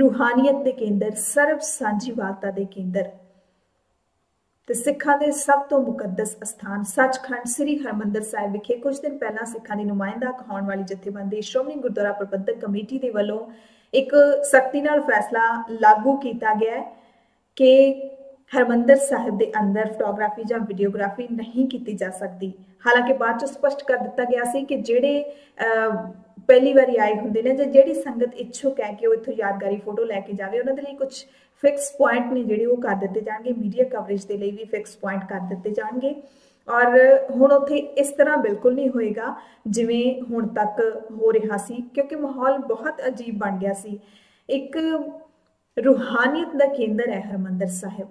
ਰੂਹਾਨੀਅਤ ਦੇ ਕੇਂਦਰ, ਸਰਬ ਸਾਂਝੀਵਾਲਤਾ ਦੇ ਕੇਂਦਰ। ਤੇ ਸਿੱਖਾਂ ਦੇ ਸਭ ਤੋਂ ਮੁਕੱਦਸ ਸਥਾਨ ਸੱਚਖੰਡ ਸ੍ਰੀ ਹਰਮੰਦਰ ਸਾਹਿਬ ਵਿਖੇ ਕੁਝ ਦਿਨ ਪਹਿਲਾਂ ਸਿੱਖਾਂ ਦੀ ਨੁਮਾਇੰਦਾ ਕਹਾਉਣ ਵਾਲੀ ਜਥੇਬੰਦੀ ਸ਼੍ਰੋਮਣੀ ਗੁਰਦੁਆਰਾ ਪ੍ਰਬੰਧਕ ਕਮੇਟੀ ਦੇ ਵੱਲੋਂ ਇੱਕ ਸਖਤੀ ਨਾਲ ਫੈਸਲਾ ਲਾਗੂ ਕੀਤਾ ਗਿਆ ਹੈ ਕਿ ਹਰਮੰਦਰ ਸਾਹਿਬ ਦੇ ਅੰਦਰ ਫੋਟੋਗ੍ਰਾਫੀ ਜਾਂ ਵੀਡੀਓਗ੍ਰਾਫੀ ਨਹੀਂ ਕੀਤੀ ਜਾ ਸਕਦੀ। ਹਾਲਾਂਕਿ ਬਾਅਦ ਚ ਸਪਸ਼ਟ ਕਰ ਦਿੱਤਾ ਗਿਆ ਸੀ ਕਿ ਜਿਹੜੇ ਪਹਿਲੀ ਵਾਰੀ ਆਏ ਹੁੰਦੇ ਨੇ ਜਾਂ ਜਿਹੜੀ ਸੰਗਤ ਇੱਛੁਕ ਹੈ ਕਿ ਉਹ ਇੱਥੋਂ ਯਾਦਗਾਰੀ ਫੋਟੋ ਲੈ ਕੇ ਜਾਵੇ, ਉਹਨਾਂ ਦੇ ਲਈ ਕੁਝ ਫਿਕਸ ਪੁਆਇੰਟ ਨੇ ਜਿਹੜੇ ਉਹ ਕਰ ਦਿੱਤੇ ਜਾਣਗੇ ਮੀਡੀਆ ਕਵਰੇਜ ਦੇ ਲਈ ਵੀ ਫਿਕਸ ਪੁਆਇੰਟ ਕਰ ਦਿੱਤੇ ਜਾਣਗੇ। ਔਰ ਹੁਣ ਉੱਥੇ ਇਸ ਤਰ੍ਹਾਂ ਬਿਲਕੁਲ ਨਹੀਂ ਹੋਏਗਾ ਜਿਵੇਂ ਹੁਣ ਤੱਕ ਹੋ ਰਿਹਾ ਸੀ, ਕਿਉਂਕਿ ਮਾਹੌਲ ਬਹੁਤ ਅਜੀਬ ਬਣ ਗਿਆ ਸੀ। ਇੱਕ ਰੂਹਾਨੀਅਤ ਦਾ ਕੇਂਦਰ ਹੈ ਹਰਮੰਦਰ ਸਾਹਿਬ।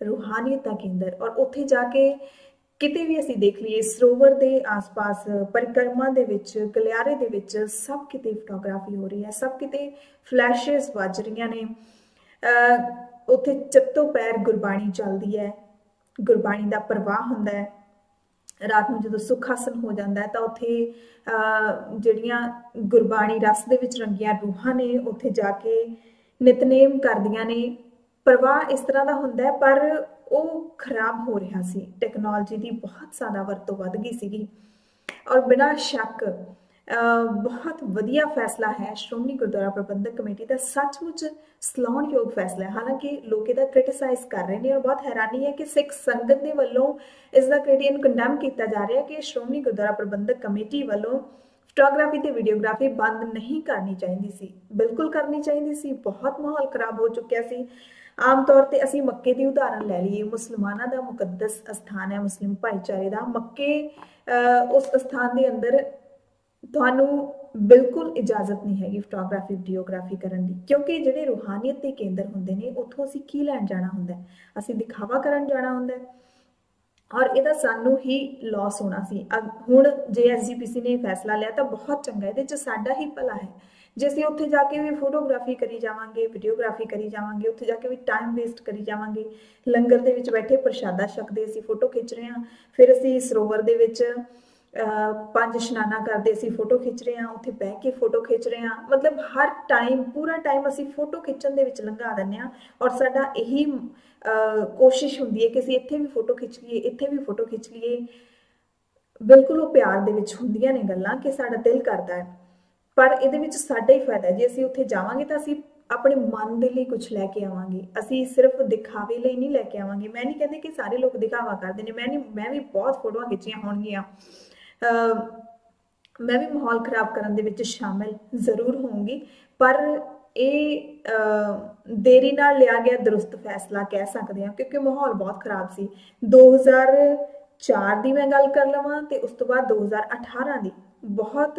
ਰੂਹਾਨੀਅਤ ਦਾ ਕੇਂਦਰ। ਔਰ ਉੱਥੇ ਜਾ ਕੇ ਕਿਤੇ ਵੀ ਅਸੀਂ ਦੇਖ ਲਈਏ, ਸਰੋਵਰ ਦੇ ਆਸ-ਪਾਸ ਪਰਿਕਰਮਾ ਦੇ ਵਿੱਚ ਗਲਿਆਰੇ ਦੇ ਵਿੱਚ ਸਭ ਕਿਤੇ ਫੋਟੋਗ੍ਰਾਫੀ ਹੋ ਰਹੀ ਹੈ, ਸਭ ਕਿਤੇ ਫਲੈਸ਼ਸ ਵੱਜ ਰਹੀਆਂ ਨੇ। ਉੱਥੇ ਚੱਤੋ ਪੈਰ ਗੁਰਬਾਣੀ ਚੱਲਦੀ ਹੈ, ਗੁਰਬਾਣੀ ਦਾ ਪ੍ਰਵਾਹ ਹੁੰਦਾ ਹੈ। ਰਾਤ ਨੂੰ ਜਦੋਂ ਸੁਖ ਆਸਨ ਹੋ ਜਾਂਦਾ ਹੈ ਤਾਂ ਉੱਥੇ ਜਿਹੜੀਆਂ ਗੁਰਬਾਣੀ ਰਸ ਦੇ ਵਿੱਚ ਰੰਗੀਆਂ ਰੂਹਾਂ ਨੇ, ਉੱਥੇ ਜਾ ਕੇ ਨਿਤਨੇਮ ਕਰਦੀਆਂ ਨੇ। ਪ੍ਰਵਾਹ ਇਸ ਤਰ੍ਹਾਂ ਦਾ ਹੁੰਦਾ ਹੈ, ਪਰ ਉਹ ਖਰਾਬ ਹੋ ਰਿਹਾ ਸੀ। ਟੈਕਨੋਲੋਜੀ ਦੀ ਬਹੁਤ ਜ਼ਿਆਦਾ ਵਰਤੋਂ ਵੱਧ ਗਈ ਸੀਗੀ। ਔਰ ਬਿਨਾਂ ਸ਼ੱਕ ਬਹੁਤ ਵਧੀਆ ਫੈਸਲਾ ਹੈ ਸ਼੍ਰੋਮਣੀ ਗੁਰਦੁਆਰਾ ਪ੍ਰਬੰਧਕ ਕਮੇਟੀ ਦਾ। ਸੱਚਮੁੱਚ ਸਲਾਉਣਯੋਗ ਫੈਸਲਾ ਹੈ। ਹਾਲਾਂਕਿ ਲੋਕ ਇਹਦਾ ਕ੍ਰਿਟਿਸਾਈਜ਼ ਕਰ ਰਹੇ ਨੇ ਔਰ ਬਹੁਤ ਹੈਰਾਨੀ ਹੈ ਕਿ ਸਿੱਖ ਸੰਗਤ ਦੇ ਵੱਲੋਂ ਇਸ ਦਾ ਕ੍ਰਿਟੀਅਨ ਕੰਡੈਮ ਕੀਤਾ ਜਾ ਰਿਹਾ ਹੈ ਕਿ ਸ਼੍ਰੋਮਣੀ ਗੁਰਦੁਆਰਾ ਪ੍ਰਬੰਧਕ ਕਮੇਟੀ ਵੱਲੋਂ ਫੋਟੋਗ੍ਰਾਫੀ ਤੇ ਵੀਡੀਓਗ੍ਰਾਫੀ ਬੰਦ ਨਹੀਂ ਕਰਨੀ ਚਾਹੀਦੀ ਸੀ। ਬਿਲਕੁਲ ਕਰਨੀ ਚਾਹੀਦੀ ਸੀ। ਬਹੁਤ ਮਾਹੌਲ ਖਰਾਬ ਹੋ ਚੁੱਕਿਆ ਸੀ। ਆਮ ਤੌਰ ਤੇ ਅਸੀਂ ਮੱਕੇ ਦੀ ਉਦਾਹਰਨ ਲੈ ਲਈਏ। ਮੁਸਲਮਾਨਾਂ ਦਾ ਮੁਕੱਦਸ ਸਥਾਨ ਹੈ ਮੁਸਲਿਮ ਭਾਈਚਾਰੇ ਦਾ। ਮੱਕੇ ਉਸ ਸਥਾਨ ਦੇ ਅੰਦਰ ਤੁਹਾਨੂੰ ਬਿਲਕੁਲ ਇਜਾਜ਼ਤ ਨਹੀਂ ਹੈਗੀ ਫੋਟੋਗ੍ਰਾਫੀ, ਵੀਡੀਓਗ੍ਰਾਫੀ ਕਰਨ ਦੀ। ਕਿਉਂਕਿ ਜਿਹੜੇ ਰੂਹਾਨੀਅਤ ਦੇ ਕੇਂਦਰ ਹੁੰਦੇ ਨੇ, ਉੱਥੋਂ ਅਸੀਂ ਕੀ ਲੈਣ ਜਾਣਾ ਹੁੰਦਾ ਅਸੀਂ ਦਿਖਾਵਾ ਕਰਨ ਜਾਣਾ ਹੁੰਦਾ ਔਰ ਇਹਦਾ ਸਾਨੂੰ ਹੀ ਲਾਸ ਹੋਣਾ ਸੀ। ਹੁਣ ਜੇ ਐਸਜੀਪੀਸੀ ਨੇ ਫੈਸਲਾ ਲਿਆ ਤਾਂ ਬਹੁਤ ਚੰਗਾ ਇਹਦੇ ਚ ਸਾਡਾ ਹੀ ਭਲਾ ਹੈ। ਜੇ ਅਸੀਂ ਉੱਥੇ ਜਾ ਕੇ ਵੀ ਫੋਟੋਗ੍ਰਾਫੀ ਕਰੀ ਜਾਵਾਂਗੇ ਵੀਡੀਓਗ੍ਰਾਫੀ ਕਰੀ ਜਾਵਾਂਗੇ, ਉੱਥੇ ਜਾ ਕੇ ਵੀ ਟਾਈਮ ਵੇਸਟ ਕਰੀ ਜਾਵਾਂਗੇ, ਲੰਗਰ ਦੇ ਵਿੱਚ ਬੈਠੇ ਪ੍ਰਸ਼ਾਦਾ ਛਕਦੇ ਅਸੀਂ ਫੋਟੋ ਖਿੱਚ ਰਹੇ ਹਾਂ, ਫਿਰ ਅਸੀਂ ਸਰੋਵਰ ਦੇ ਵਿੱਚ ਪੰਜ ਇਸ਼ਨਾਨਾ ਕਰਦੇ ਅਸੀਂ ਫੋਟੋ ਖਿੱਚ ਰਹੇ ਹਾਂ, ਉੱਥੇ ਬਹਿ ਕੇ ਫੋਟੋ ਖਿੱਚ ਰਹੇ ਹਾਂ, ਮਤਲਬ ਹਰ ਟਾਈਮ ਪੂਰਾ ਟਾਈਮ ਅਸੀਂ ਫੋਟੋ ਖਿੱਚਣ ਦੇ ਵਿੱਚ ਲੰਘਾ ਦਿੰਦੇ ਹਾਂ ਔਰ ਸਾਡਾ ਇਹੀ ਕੋਸ਼ਿਸ਼ ਹੁੰਦੀ ਹੈ ਕਿ ਅਸੀਂ ਇੱਥੇ ਵੀ ਫੋਟੋ ਖਿੱਚ ਲਈਏ, ਇੱਥੇ ਵੀ ਫੋਟੋ ਖਿੱਚ ਲਈਏ। ਬਿਲਕੁਲ ਉਹ ਪਿਆਰ ਦੇ ਵਿੱਚ ਹੁੰਦੀਆਂ ਨੇ ਗੱਲਾਂ ਕਿ ਸਾਡਾ ਦਿਲ ਕਰਦਾ ਹੈ। ਪਰ ਇਹਦੇ ਵਿੱਚ ਸਾਡਾ ਹੀ ਫਾਇਦਾ ਜੇ ਅਸੀਂ ਉੱਥੇ ਜਾਵਾਂਗੇ ਤਾਂ ਅਸੀਂ ਆਪਣੇ ਮਨ ਦੇ ਲਈ ਕੁਝ ਲੈ ਕੇ ਆਵਾਂਗੇ। ਅਸੀਂ ਸਿਰਫ ਦਿਖਾਵੇ ਲਈ ਨਹੀਂ ਲੈ ਕੇ ਆਵਾਂਗੇ। ਮੈਂ ਨਹੀਂ ਕਹਿੰਦੀ ਕਿ ਸਾਰੇ ਲੋਕ ਦਿਖਾਵਾ ਕਰਦੇ ਨੇ। ਮੈਂ ਨਹੀਂ, ਮੈਂ ਵੀ ਬਹੁਤ ਫੋਟੋਆਂ ਖਿੱਚੀਆਂ ਹੋਣਗੀਆਂ। ਮੈਂ ਵੀ ਮਾਹੌਲ ਖਰਾਬ ਕਰਨ ਦੇ ਵਿੱਚ ਸ਼ਾਮਿਲ ਜ਼ਰੂਰ ਹੋਊਂਗੀ। ਪਰ ਇਹ ਦੇਰੀ ਨਾਲ ਲਿਆ ਗਿਆ ਦਰੁਸਤ ਫੈਸਲਾ ਕਹਿ ਸਕਦੇ ਹਾਂ, ਕਿਉਂਕਿ ਮਾਹੌਲ ਬਹੁਤ ਖਰਾਬ ਸੀ। 2004 ਦੀ ਮੈਂ ਗੱਲ ਕਰ ਲਵਾਂ ਤੇ ਉਸ ਤੋਂ ਬਾਅਦ 2018 ਦੀ। ਬਹੁਤ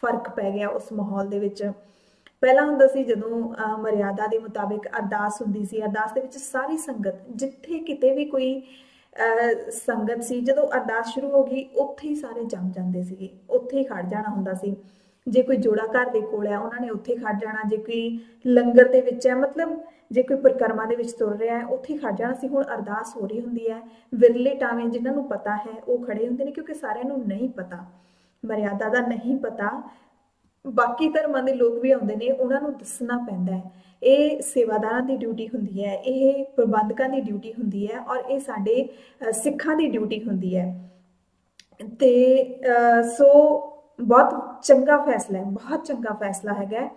ਫ਼ਰਕ ਪੈ ਗਿਆ ਉਸ ਮਾਹੌਲ ਦੇ ਵਿੱਚ। ਪਹਿਲਾਂ ਹੁੰਦਾ ਸੀ ਜਦੋਂ ਮਰਿਆਦਾ ਦੇ ਮੁਤਾਬਿਕ ਅਰਦਾਸ ਹੁੰਦੀ ਸੀ, ਅਰਦਾਸ ਦੇ ਵਿੱਚ ਸਾਰੀ ਸੰਗਤ, ਜਿੱਥੇ ਕਿਤੇ ਵੀ ਕੋਈ ਸੰਗਤ ਸੀ, ਜਦੋਂ ਅਰਦਾਸ ਸ਼ੁਰੂ ਹੋ ਗਈ, ਉੱਥੇ ਹੀ ਸਾਰੇ ਜੰਮ ਜਾਂਦੇ ਸੀਗੇ, ਉੱਥੇ ਹੀ ਖੜ ਜਾਣਾ ਹੁੰਦਾ ਸੀ। ਜੇ ਕੋਈ ਜੋੜਾ ਘਰ ਦੇ ਕੋਲ ਹੈ, ਉਹਨਾਂ ਨੇ ਉੱਥੇ ਖੜ ਜਾਣਾ, ਜੇ ਕੋਈ ਲੰਗਰ ਦੇ ਵਿੱਚ ਹੈ, ਮਤਲਬ ਜੇ ਕੋਈ ਪ੍ਰਕਰਮਾ ਦੇ ਵਿੱਚ ਤੁਰ ਰਿਹਾ ਹੈ, ਉੱਥੇ ਖੜ ਜਾਣਾ ਸੀ। ਹੁਣ ਅਰਦਾਸ ਹੋ ਰਹੀ ਹੁੰਦੀ ਹੈ, ਵਿਰਲੇ ਟਾਵੇਂ ਜਿਨ੍ਹਾਂ ਨੂੰ ਪਤਾ ਹੈ, ਉਹ ਖੜੇ ਹੁੰਦੇ ਨੇ, ਕਿਉਂਕਿ ਸਾਰਿਆਂ ਨੂੰ ਨਹੀਂ ਪਤਾ। ਮਰਿਆਦਾ ਦਾ ਨਹੀਂ ਪਤਾ। ਬਾਕੀ ਧਰਮਾਂ ਦੇ ਲੋਕ ਵੀ ਆਉਂਦੇ ਨੇ, ਉਹਨਾਂ ਨੂੰ ਦੱਸਣਾ ਪੈਂਦਾ ਹੈ। ਇਹ ਸੇਵਾਦਾਰਾਂ ਦੀ ਡਿਊਟੀ ਹੁੰਦੀ ਹੈ, ਇਹ ਪ੍ਰਬੰਧਕਾਂ ਦੀ ਡਿਊਟੀ ਹੁੰਦੀ ਹੈ ਔਰ ਇਹ ਸਾਡੇ ਸਿੱਖਾਂ ਦੀ ਡਿਊਟੀ ਹੁੰਦੀ ਹੈ। ਤੇ ਸੋ ਬਹੁਤ ਚੰਗਾ ਫੈਸਲਾ ਹੈ, ਬਹੁਤ ਚੰਗਾ ਫੈਸਲਾ ਹੈਗਾ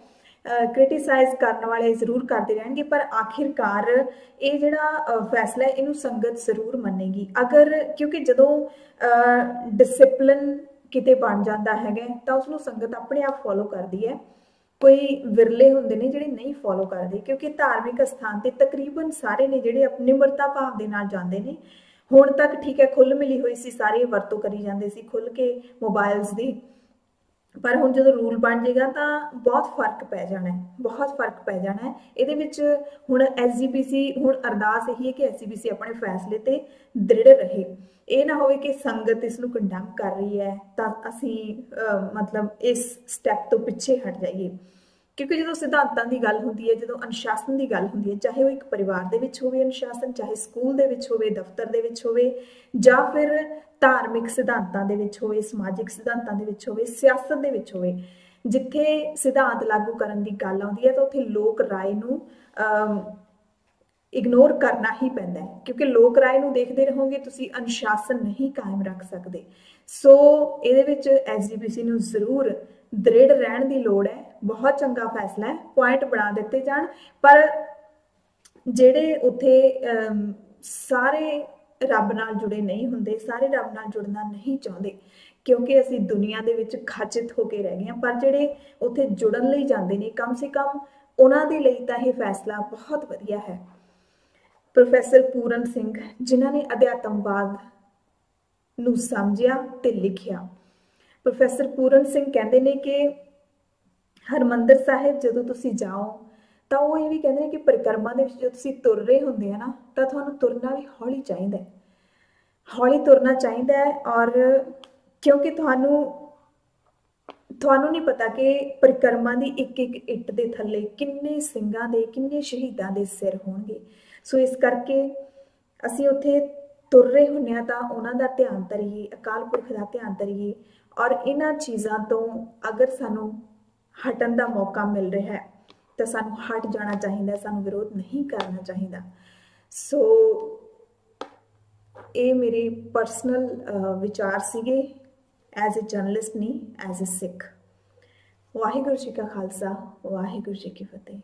ਕ੍ਰਿਟਿਸਾਈਜ਼ ਕਰਨ ਵਾਲੇ ਜ਼ਰੂਰ ਕਰਦੇ ਰਹਿਣਗੇ, ਪਰ ਆਖਿਰਕਾਰ ਇਹ ਜਿਹੜਾ ਫੈਸਲਾ ਹੈ, ਇਹਨੂੰ ਸੰਗਤ ਜ਼ਰੂਰ ਮੰਨੇਗੀ। ਅਗਰ, ਕਿਉਂਕਿ ਜਦੋਂ ਡਿਸਪਲਿਨ ਕਿਤੇ ਬਣ ਜਾਂਦਾ ਹੈਗਾ ਤਾਂ ਉਸ ਨੂੰ ਸੰਗਤ ਆਪਣੇ ਆਪ ਫੋਲੋ ਕਰਦੀ ਹੈ। ਕੋਈ ਵਿਰਲੇ ਹੁੰਦੇ ਨੇ ਜਿਹੜੇ ਨਹੀਂ ਫੋਲੋ ਕਰਦੇ, ਕਿਉਂਕਿ ਧਾਰਮਿਕ ਸਥਾਨ ਤੇ ਤਕਰੀਬਨ ਸਾਰੇ ਨੇ ਜਿਹੜੇ ਆਪਣੀ ਨਿਮਰਤਾ ਭਾਵ ਦੇ ਨਾਲ ਜਾਂਦੇ ਨੇ। ਹੁਣ ਤੱਕ ਠੀਕ ਹੈ ਖੁੱਲ ਮਿਲੀ ਹੋਈ ਸੀ, ਸਾਰੇ ਵਰਤੋਂ ਕਰੀ ਜਾਂਦੇ ਸੀ ਖੁੱਲ ਕੇ ਮੋਬਾਈਲਸ ਦੀ। ਪਰ ਹੁਣ ਜਦੋਂ ਰੂਲ ਬਣ ਜਾਏਗਾ ਤਾਂ ਬਹੁਤ ਫ਼ਰਕ ਪੈ ਜਾਣਾ ਹੈ, ਬਹੁਤ ਫ਼ਰਕ ਪੈ ਜਾਣਾ ਹੈ। ਇਹਦੇ ਵਿੱਚ ਹੁਣ ਐਸਜੀਪੀਸੀ ਹੁਣ ਅਰਦਾਸ ਇਹੀ ਹੈ ਕਿ ਐਸਜੀਪੀਸੀ ਆਪਣੇ ਫੈਸਲੇ ਤੇ ਦ੍ਰਿੜ ਰਹੇ। ਇਹ ਨਾ ਹੋਵੇ ਕਿ ਸੰਗਤ ਇਸ ਨੂੰ ਕੰਡੈਮ ਕਰ ਰਹੀ ਹੈ, ਤਾਂ ਅਸੀਂ ਮਤਲਬ ਇਸ ਸਟੈਪ ਤੋਂ ਪਿੱਛੇ ਹਟ ਜਾਈਏ। ਕਿਉਂਕਿ ਜਦੋਂ ਸਿਧਾਂਤਾਂ ਦੀ ਗੱਲ ਹੁੰਦੀ ਹੈ, ਜਦੋਂ ਅਨੁਸ਼ਾਸਨ ਦੀ ਗੱਲ ਹੁੰਦੀ ਹੈ, ਚਾਹੇ ਉਹ ਇੱਕ ਪਰਿਵਾਰ ਦੇ ਵਿੱਚ ਹੋਵੇ ਅਨੁਸ਼ਾਸਨ, ਚਾਹੇ ਸਕੂਲ ਦੇ ਵਿੱਚ ਹੋਵੇ, ਦਫ਼ਤਰ ਦੇ ਵਿੱਚ ਹੋਵੇ, ਜਾਂ ਫਿਰ ਧਾਰਮਿਕ ਸਿਧਾਂਤਾਂ ਦੇ ਵਿੱਚ ਹੋਵੇ, ਸਮਾਜਿਕ ਸਿਧਾਂਤਾਂ ਦੇ ਵਿੱਚ ਹੋਵੇ, ਸਿਆਸਤ ਦੇ ਵਿੱਚ ਹੋਵੇ, ਜਿੱਥੇ ਸਿਧਾਂਤ ਲਾਗੂ ਕਰਨ ਦੀ ਗੱਲ ਆਉਂਦੀ ਹੈ, ਤਾਂ ਉੱਥੇ ਲੋਕ ਰਾਏ ਨੂੰ ਇਗਨੋਰ ਕਰਨਾ ਹੀ ਪੈਂਦਾ ਹੈ। ਕਿਉਂਕਿ ਲੋਕ ਰਾਏ ਨੂੰ ਦੇਖਦੇ ਰਹੋਗੇ, ਤੁਸੀਂ ਅਨੁਸ਼ਾਸਨ ਨਹੀਂ ਕਾਇਮ ਰੱਖ ਸਕਦੇ। ਸੋ ਇਹਦੇ ਵਿੱਚ ਐਸਜੀਪੀਸੀ ਨੂੰ ਜ਼ਰੂਰ ਦ੍ਰਿੜ ਰਹਿਣ ਦੀ ਲੋੜ ਹੈ। ਬਹੁਤ ਚੰਗਾ ਫੈਸਲਾ ਹੈ ਪੁਆਇੰਟ ਬਣਾ ਦਿੱਤੇ ਜਾਣ। ਪਰ ਜਿਹੜੇ ਉੱਥੇ ਸਾਰੇ ਰੱਬ ਨਾਲ ਜੁੜੇ ਨਹੀਂ ਹੁੰਦੇ, ਸਾਰੇ ਰੱਬ ਨਾਲ ਜੁੜਨਾ ਨਹੀਂ ਚਾਹੁੰਦੇ, ਕਿਉਂਕਿ ਅਸੀਂ ਦੁਨੀਆ ਦੇ ਵਿੱਚ ਖਚਿਤ ਹੋ ਕੇ ਰਹਿ ਗਏ ਹਾਂ। ਪਰ ਜਿਹੜੇ ਉੱਥੇ ਜੁੜਨ ਲਈ ਜਾਂਦੇ ਨੇ, ਕਮ ਸੇ ਕਮ ਉਹਨਾਂ ਦੇ ਲਈ ਤਾਂ ਇਹ ਫੈਸਲਾ ਬਹੁਤ ਵਧੀਆ ਹੈ। ਪ੍ਰੋਫੈਸਰ ਪੂਰਨ ਸਿੰਘ, ਜਿਨ੍ਹਾਂ ਨੇ ਅਧਿਆਤਮਵਾਦ ਨੂੰ ਸਮਝਿਆ ਤੇ ਲਿਖਿਆ। ਪ੍ਰੋਫੈਸਰ ਪੂਰਨ ਸਿੰਘ ਕਹਿੰਦੇ ਨੇ ਕਿ ਹਰਮੰਦਰ ਸਾਹਿਬ ਜਦੋਂ ਤੁਸੀਂ ਜਾਓ, ਤਾਂ ਉਹ ਇਹ ਵੀ ਕਹਿੰਦੇ ਨੇ ਕਿ ਪਰਿਕਰਮਾ ਦੇ ਵਿੱਚ ਜਦੋਂ ਤੁਸੀਂ ਤੁਰ ਰਹੇ ਹੁੰਦੇ ਆ ਨਾ, ਤਾਂ ਤੁਹਾਨੂੰ ਤੁਰਨਾ ਵੀ ਹੌਲੀ ਚਾਹੀਦਾ ਹੈ। ਹੌਲੀ ਤੁਰਨਾ ਚਾਹੀਦਾ ਹੈ ਔਰ ਕਿਉਂਕਿ ਤੁਹਾਨੂੰ ਤੁਹਾਨੂੰ ਨਹੀਂ ਪਤਾ ਕਿ ਪਰਿਕਰਮਾ ਦੀ ਇੱਕ ਇੱਕ ਇੱਟ ਦੇ ਥੱਲੇ ਕਿੰਨੇ ਸਿੰਘਾਂ ਦੇ, ਕਿੰਨੇ ਸ਼ਹੀਦਾਂ ਦੇ ਸਿਰ ਹੋਣਗੇ। ਸੋ ਇਸ ਕਰਕੇ ਅਸੀਂ ਉੱਥੇ ਤੁਰ ਰਹੇ ਹੁੰਨੇ ਆ ਤਾਂ ਉਹਨਾਂ ਦਾ ਧਿਆਨ ਧਰੀਏ, ਅਕਾਲ ਪੁਰਖ ਦਾ ਧਿਆਨ ਧਰੀਏ ਔਰ ਇਹਨਾਂ ਚੀਜ਼ਾਂ ਤੋਂ ਅਗਰ ਸਾਨੂੰ ਹਟਣ ਦਾ ਮੌਕਾ ਮਿਲ ਰਿਹਾ ਹੈ, ਤਾਂ ਸਾਨੂੰ ਹਟ ਜਾਣਾ ਚਾਹੀਦਾ ਸਾਨੂੰ ਵਿਰੋਧ ਨਹੀਂ ਕਰਨਾ ਚਾਹੀਦਾ। ਸੋ ਇਹ ਮੇਰੇ ਪਰਸਨਲ ਵਿਚਾਰ ਸੀਗੇ ਐਜ਼ ਅ ਜਰਨਲਿਸਟ ਨਹੀਂ ਐਜ਼ ਅ ਸਿੱਖ। ਵਾਹਿਗੁਰੂ ਜੀ ਕਾ ਖਾਲਸਾ, ਵਾਹਿਗੁਰੂ ਜੀ ਕੀ ਫਤਿਹ।